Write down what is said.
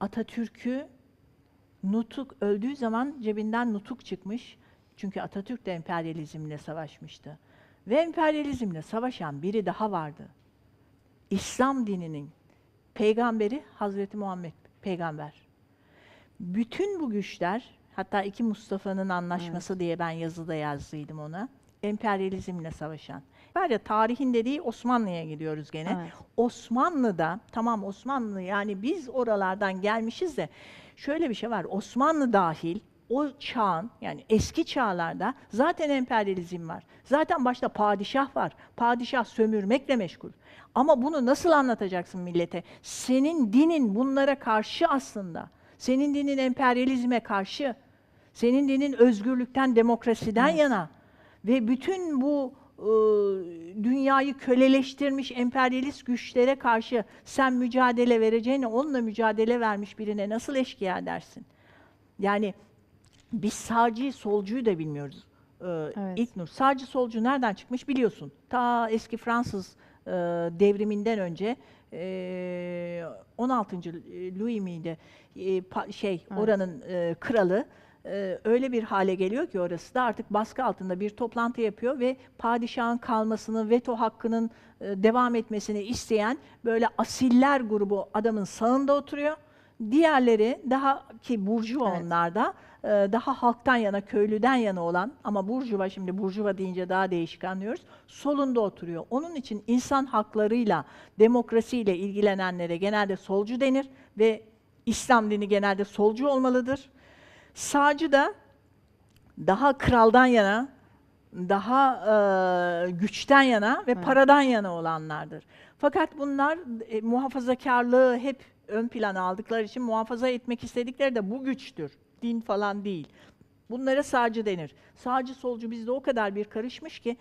Atatürk'ü Nutuk öldüğü zaman cebinden Nutuk çıkmış. Çünkü Atatürk de emperyalizmle savaşmıştı. Ve emperyalizmle savaşan biri daha vardı. İslam dininin peygamberi Hazreti Muhammed peygamber. Bütün bu güçler, hatta iki Mustafa'nın anlaşması diye ben yazıda yazdıydım ona. Emperyalizmle savaşan. Var ya tarihin dediği Osmanlı'ya gidiyoruz gene. Evet. Osmanlı'da, tamam Osmanlı yani biz oralardan gelmişiz de şöyle bir şey var. Osmanlı dahil o çağın yani eski çağlarda zaten emperyalizm var. Zaten başta padişah var. Padişah sömürmekle meşgul. Ama bunu nasıl anlatacaksın millete? Senin dinin bunlara karşı aslında. Senin dinin emperyalizme karşı. Senin dinin özgürlükten, demokrasiden yana. Ve bütün bu e, dünyayı köleleştirmiş emperyalist güçlere karşı sen mücadele vereceğine onunla mücadele vermiş birine nasıl eşkıya dersin? Yani biz sağcıyı solcuyu da bilmiyoruz. Ee, Evet. İlknur, sağcı solcu nereden çıkmış biliyorsun. Ta eski Fransız e, devriminden önce e, 16. Louis miydi? E, pa- şey Evet. oranın e, kralı e, öyle bir hale geliyor ki orası da artık baskı altında bir toplantı yapıyor ve padişahın kalmasını, veto hakkının e, devam etmesini isteyen böyle asiller grubu adamın sağında oturuyor. Diğerleri daha ki burjuva Evet. onlar da e, daha halktan yana, köylüden yana olan ama burjuva şimdi burjuva deyince daha değişik anlıyoruz. Solunda oturuyor. Onun için insan haklarıyla, demokrasiyle ilgilenenlere genelde solcu denir ve İslam dini genelde solcu olmalıdır. Sağcı da daha kraldan yana, daha e, güçten yana ve Evet. paradan yana olanlardır. Fakat bunlar e, muhafazakarlığı hep ön plana aldıkları için muhafaza etmek istedikleri de bu güçtür. Din falan değil. Bunlara sağcı denir. Sağcı solcu bizde o kadar bir karışmış ki